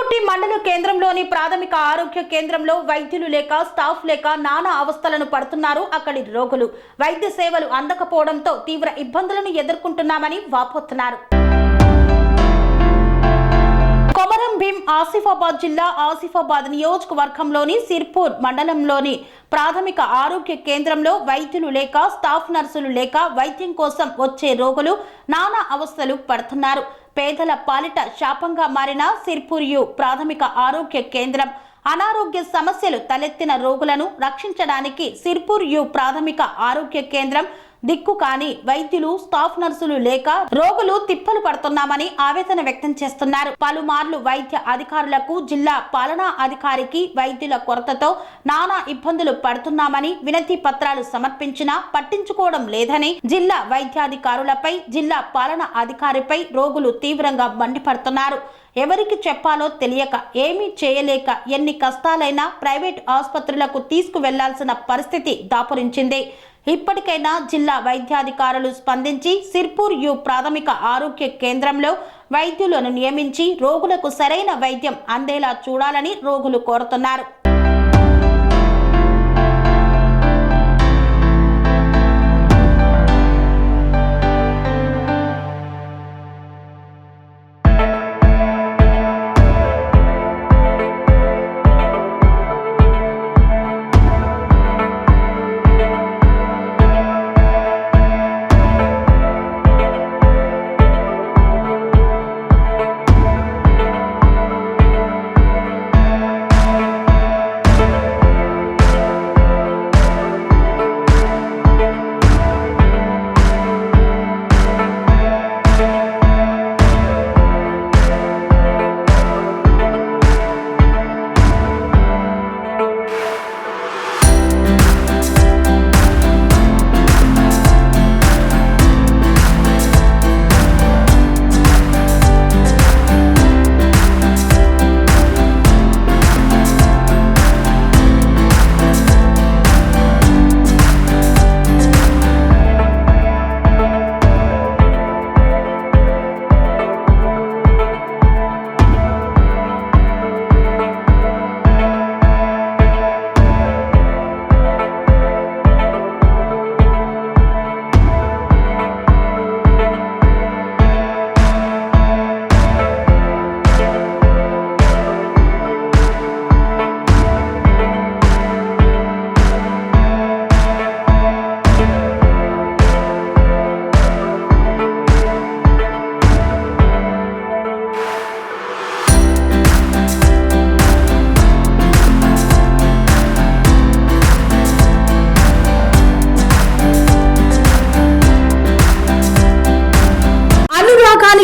తుంగతుర్తి మండల కేంద్రంలోని ప్రాథమిక ఆరోగ్య కేంద్రంలో వైద్యులు లేక స్టాఫ్ లేక నానా అవస్థలను పడుతున్నారు అక్కడి రోగులు. వైద్య సేవలు అందకపోవడంతో తీవ్ర ఇబ్బందులను ఎదుర్కొంటున్నామని వాపోతున్నారు. కొమరం భీం ఆసిఫాబాద్ జిల్లా ఆసిఫాబాద్ నియోజకవర్గంలోని సిర్పూర్ మండలంలోని ప్రాథమిక ఆరోగ్య కేంద్రంలో వైద్యులు లేక స్టాఫ్ నర్సులు లేక వైద్యం కోసం వచ్చే రోగులు నానా అవస్థలు పడుతున్నారు. పేదల పాలిట శాపంగా మారిన సిర్పూర్ యు ప్రాథమిక ఆరోగ్య కేంద్రం. అనారోగ్య సమస్యలు తలెత్తిన రోగులను రక్షించడానికి సిర్పూర్ యు ప్రాథమిక ఆరోగ్య కేంద్రం దిక్కు కాని వైద్యులు స్టాఫ్ నర్సులు లేక రోగులు తిప్పలు పడుతున్నామని ఆవేదన వ్యక్తం చేస్తున్నారు. పలుమార్లు వైద్య అధికారులకు జిల్లా పాలనా అధికారికి వైద్యుల కొరతతో నానా ఇబ్బందులు పడుతున్నామని వినతి పత్రాలు సమర్పించినా పట్టించుకోవడం లేదని జిల్లా వైద్యాధికారులపై జిల్లా పాలనా అధికారిపై రోగులు తీవ్రంగా మండిపడుతున్నారు. ఎవరికి చెప్పాలో తెలియక ఏమీ చేయలేక ఎన్ని కష్టాలైనా ప్రైవేట్ ఆసుపత్రులకు తీసుకువెళ్ళాల్సిన పరిస్థితి దాపురించింది. ఇప్పటికైనా జిల్లా వైద్యాధికారులు స్పందించి సిర్పూర్ యు ప్రాథమిక ఆరోగ్య కేంద్రంలో వైద్యులను నియమించి రోగులకు సరైన వైద్యం అందేలా చూడాలని రోగులు కోరుతున్నారు.